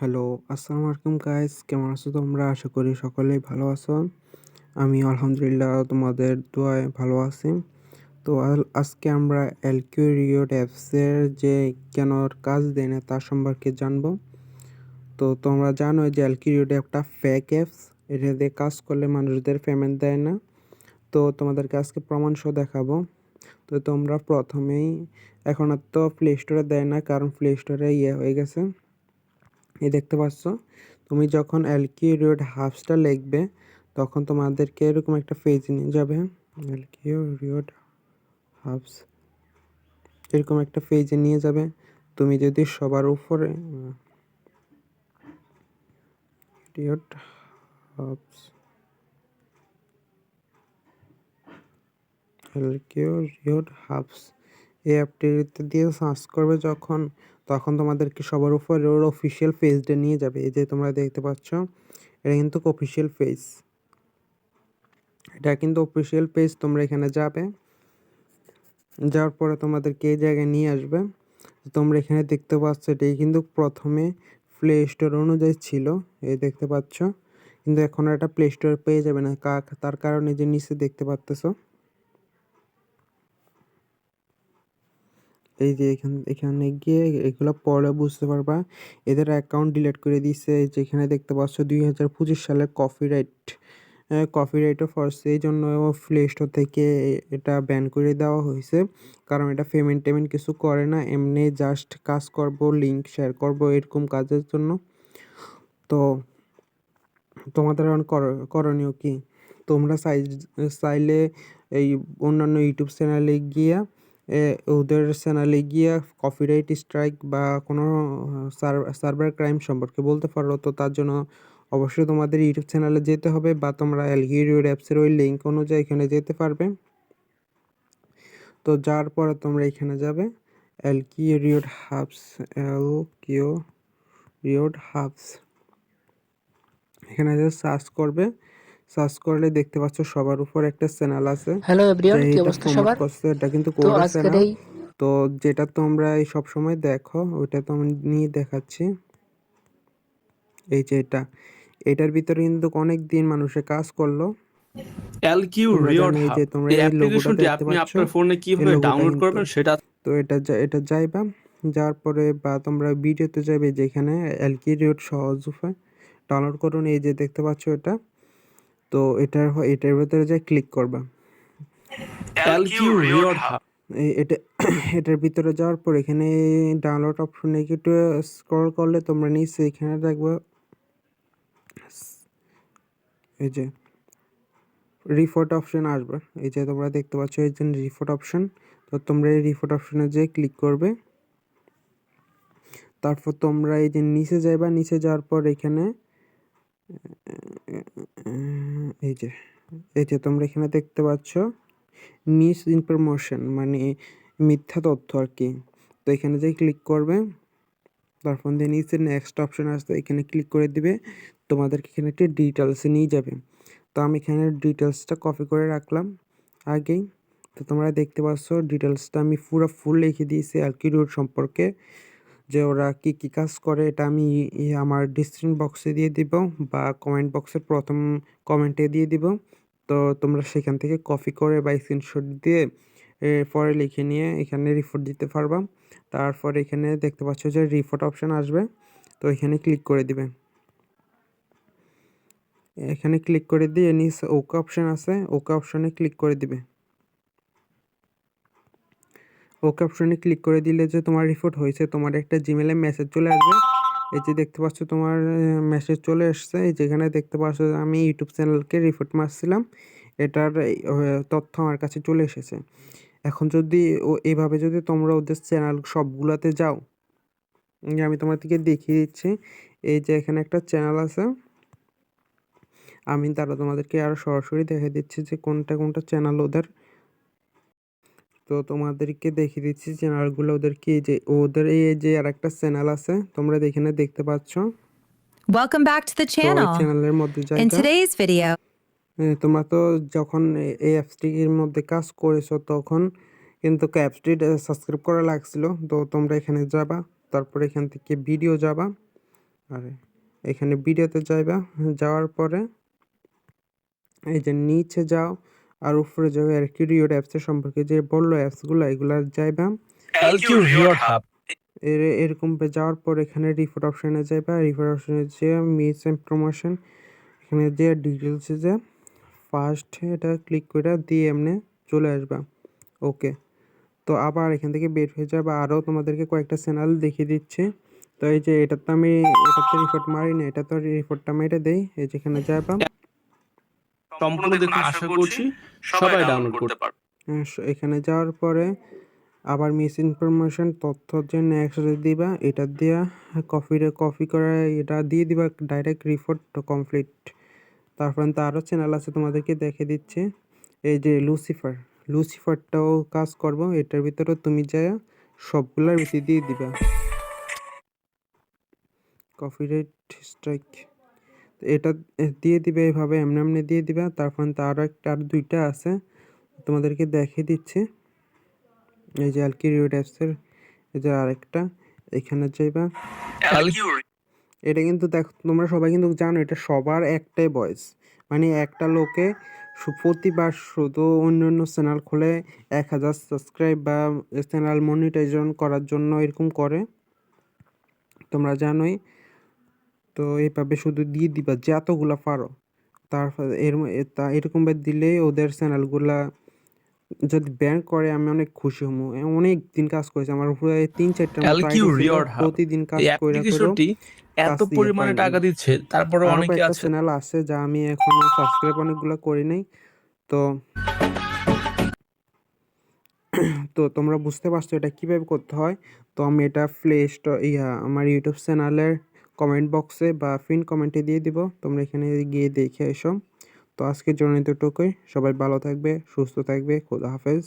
Hello, আসসালামু আলাইকুম guys কেমন আছো তোমরা? আশা করি সকলেই ভালো আছো। আমি আলহামদুলিল্লাহ তোমাদের দোয়ায় ভালো আছি। তো আজকে আমরা এলকিউ রিওড অ্যাপসের যে কেন কাজ দেয় না তার সম্পর্কে জানব। তো তোমরা জানো যে এলকিউ রিওড একটা ফেক অ্যাপস এটা দিয়ে কাজ করলে মানুষদের পেমেন্ট দেয় না। তো তোমাদেরকে আজকে প্রমাণ সহ দেখাবো। তো তোমরা প্রথমেই এখন আর তো প্লে স্টোরে দেয় না, কারণ প্লে স্টোরে ইয়ে হয়ে গেছে। এই দেখতে পাচ্ছ? তুমি যখন এলকি রোড হাফসটা লিখবে, তখন তোমাদেরকে এরকম একটা পেজ নিয়ে যাবে। এলকি রোড হাফস। এরকম একটা পেজে নিয়ে যাবে। তুমি যদি সবার উপরে হাবস এই অ্যাপটিতে দিয়ে সার্চ করবে যখন, তখন তোমাদেরকে সবার উপরে ওর অফিসিয়াল পেজটা নিয়ে যাবে। এই যে তোমরা দেখতে পাচ্ছ, এটা কিন্তু অফিসিয়াল পেজ এটা কিন্তু অফিসিয়াল পেজ তোমরা এখানে যাবে। যাওয়ার পরে তোমাদেরকে এই জায়গায় নিয়ে আসবে। তোমরা এখানে দেখতে পাচ্ছ, এটাই কিন্তু প্রথমে প্লে স্টোর অনুযায়ী ছিল। এই দেখতে পাচ্ছ, কিন্তু এখন এটা প্লে স্টোর পেয়ে যাবে না। কা- তার কারণে যে নিচে দেখতে পাচ্তেছো এই যে এখান, এখানে গিয়ে এগুলো পরে বুঝতে পারবা। এদের অ্যাকাউন্ট ডিলিট করে দিয়েছে যেখানে দেখতে পাচ্ছ দুই হাজার পঁচিশ সালে কপিরাইট কপিরাইটও ফরছে এই জন্য প্লে স্টোর থেকে এটা ব্যান করে দেওয়া হয়েছে। কারণ এটা পেমেন্ট টেমেন্ট কিছু করে না। এমনি জাস্ট কাজ করব লিঙ্ক শেয়ার করব এরকম কাজের জন্য। তো তোমাদের এখন কর- করণীয় কি? তোমরা চাই চাইলে এই অন্যান্য ইউটিউব চ্যানেলে গিয়া ওদের চ্যানেলে গিয়া কপিরাইট স্ট্রাইক বা কোনো সার্ভার ক্রাইম সম্পর্কে বলতে পারো, তো তার জন্য অবশ্যই তোমাদের ইউটিউব চ্যানেলে যেতে হবে বা তোমরা এলগিরিওর অ্যাপসের ওই লিঙ্ক অনুযায়ী এখানে যেতে পারবে। তো যার পরে তোমরা এখানে যাবে এলকি রিওড হাবস এল কিউ রিওড হাবস এখানে যে সার্চ করবে। সার্চ করলে দেখতে পাচ্ছ সবার উপর একটা চ্যানেল আছে। হ্যালো এভরিওয়ান কি এটা অবস্থা সবার? করছে এটা কিন্তু কোরা চ্যানেল। তো যেটা তোমরা এই সব সময় দেখো ওইটা তো আমি নিয়ে দেখাচ্ছি। এই যে এটা। এটার ভিতরে কিন্তু অনেক দিন মানুষে কাজ করল। এলকিউ এই যে তোমরা এই অ্যাপ্লিকেশনটি আপনি আপনার ফোনে কীভাবে ডাউনলোড করবেন সেটা তো এটা এটা যাইবা। যাওয়ার পরে বা তোমরা ভিডিওতে যাবে যেখানে এলকি রিওড সহজ উপায়। ডাউনলোড করুন এই যে দেখতে পাচ্ছ এটা। তো এটার এটার ভিতরে যে ক্লিক করবা। এটা এটার ভিতরে যাওয়ার পর এখানে ডাউনলোড অপশনে একটু স্ক্রল করলে তোমরা নিচে এখানে দেখবে। এই যে রিপোর্ট অপশন আসবে। এই যে তোমরা দেখতে পাচ্ছ এই যে রিপোর্ট অপশন তো তোমরা এই রিপোর্ট অপশনে যে ক্লিক করবে তারপর তোমরা এই যে নিচে যাইবা নিচে যাওয়ার পর এখানে এই যে এই যে তোমরা এখানে দেখতে পাচ্ছ মিস ইনফরমেশন মানে মিথ্যা তথ্য আর কি। তো এখানে যে ক্লিক করবে, তারপর দিয়ে নিচে নেক্সট অপশন আসতে এখানে ক্লিক করে দিবে, তোমাদেরকে এখানে একটি ডিটেলসে নিয়ে যাবে। তো আমি এখানে ডিটেলসটা কপি করে রাখলাম আগেই। তো তোমরা দেখতে পাচ্ছ ডিটেলসটা আমি পুরো ফুল লিখে দিয়েছি অ্যালকিডিউড সম্পর্কে। যে ওরা কি কি কাজ করে, এটা আমি আমার ডিসক্রিপশন বক্সে দিয়ে দিব বা কমেন্ট বক্সের প্রথম কমেন্টে দিয়ে দিব। তো তোমরা সেখান থেকে কপি করে বা স্ক্রিনশট দিয়ে পরে লিখে নিয়ে এখানে রিপোর্ট দিতে পারবা। তারপর এখানে দেখতে পাচ্ছ যে রিপোর্ট অপশান আসবে। তো এখানে ক্লিক করে দিবে। এখানে ক্লিক করে দিয়ে নিচে ওকে অপশন আছে। ওকে অপশানে ক্লিক করে দিবে। ওকে অপশনে ক্লিক করে দিলে যে তোমার রিপোর্ট হয়েছে, তোমার একটা জিমেলে মেসেজ চলে আসবে। এই যে দেখতে পাচ্ছ তোমার মেসেজ চলে এসছে এই যেখানে দেখতে পাচ্ছ আমি ইউটিউব চ্যানেলকে রিপোর্ট মারছিলাম, এটার তথ্য আমার কাছে চলে এসেছে। এখন যদি ও এইভাবে যদি তোমরা ওদের চ্যানেল সবগুলোতে যাও আমি তোমাদেরকে দেখিয়ে দিচ্ছি। এই যে এখানে একটা চ্যানেল আছে, আমি তারা তোমাদেরকে আরও সরাসরি দেখে দিচ্ছি যে কোনটা কোনটা চ্যানেল ওদের তো তোমাদেরকে দেখিয়ে দিচ্ছি চ্যানেলগুলো ওদের কি যে ওদের এই যে আর একটা চ্যানেল আছে তোমরা এখানে দেখতে পাচ্ছ। Welcome back to the channel. চ্যানেলের মধ্যে In জায়গা today's video, তোমরা তো যখন এই অ্যাপসটির মধ্যে কাজ করেছ তখন কিন্তু অ্যাপসটি সাবস্ক্রাইব করা লাগছিল। তো তোমরা এখানে যাবা তারপর এখান থেকে ভিডিও যাবা। আর এখানে ভিডিওতে যাইবা যাওয়ার পরে এই যে নিচে যাও আর উপরে যাও আর কি রিওড অ্যাপসের সম্পর্কে যে বলল অ্যাপসগুলো এগুলা যাইবা। এরকম পে যাওয়ার পর এখানে রিপোর্ট অপশনে যাইবা। রিপোর্ট অপশনে যে মিস এন্ড প্রমোশন এখানে যে ডিটেলসে যে ফার্স্ট এটা ক্লিক করে দিয়ে এমনি চলে আসবা। ওকে তো আবার এখান থেকে বের হয়ে যাবা। আরও তোমাদেরকে কয়েকটা চ্যানেল দেখিয়ে দিচ্ছি। তো এই যে এটা তো আমি এটা তো রিপোর্ট মারি না এটা তো রিপোর্টটা মেরে দেই। এই যেখানে যাবা সম্পূর্ণ দেখুন আশা করছি সবাই ডাউনলোড করতে পারবে। হ্যাঁ, এখানে যাওয়ার পরে আবার মিস ইনফরমেশন তথ্য যে নেক্সট দিবা এটা দিয়া কফিরে কপি করে এটা দিয়ে দিবা ডাইরেক্ট রিপোর্ট কমপ্লিট তারপর তো আরও চ্যানেল আছে তোমাদেরকে দেখে দিচ্ছে। এই যে লুসিফার লুসিফারটাও কাজ করব এটার ভিতরে তুমি যায় সবগুলার ভিতরে দিয়ে দিবা। কপিরাইট স্ট্রাইক এটা দিয়ে দিবে এভাবে এমনি এমনি দিয়ে দিবে। তারপর তো আরও একটা আর দুইটা আছে। তোমাদেরকে দেখিয়ে দিচ্ছি। এই যে অ্যালকি রিওড অ্যাপসের এই যে আরেকটা এখানে যাইবা। এটা কিন্তু দেখো তোমরা সবাই কিন্তু জানো এটা সবার একটাই ভয়েস মানে একটা লোকে প্রতিবার শুধু অন্য অন্য চ্যানেল খুলে এক হাজার সাবস্ক্রাইব বা চ্যানেল মনিটাইজেশন করার জন্য এরকম করে। তোমরা জানোই তো এইভাবে শুধু দিয়ে দিবা যতগুলা পারো। তারপর এর তা এরকমভাবে দিলে ওদের চ্যানেলগুলা যদি ব্যান করে আমি অনেক খুশি হব অনেক দিন কাজ করেছি আমার উপরে তিন চারটা। প্রতিদিন কাজ করে করে এত পরিমাণে টাকা দিচ্ছে তারপরে অনেকে আছে। চ্যানেল আছে যা আমি এখনও সাবস্ক্রাইব অনেকগুলো করি নাই। তো তো তোমরা বুঝতে পারছ এটা কীভাবে করতে হয়। তো আমি এটা প্লে স্টোর ইয়া আমার ইউটিউব চ্যানেলের কমেন্ট বক্সে বা ফিন কমেন্টে দিয়ে দিব। তোমরা এখানে গিয়ে দেখে এসো। তো আজকের জন্য এতটুকুই। সবাই ভালো থাকবে, সুস্থ থাকবে। খোদা হাফেজ।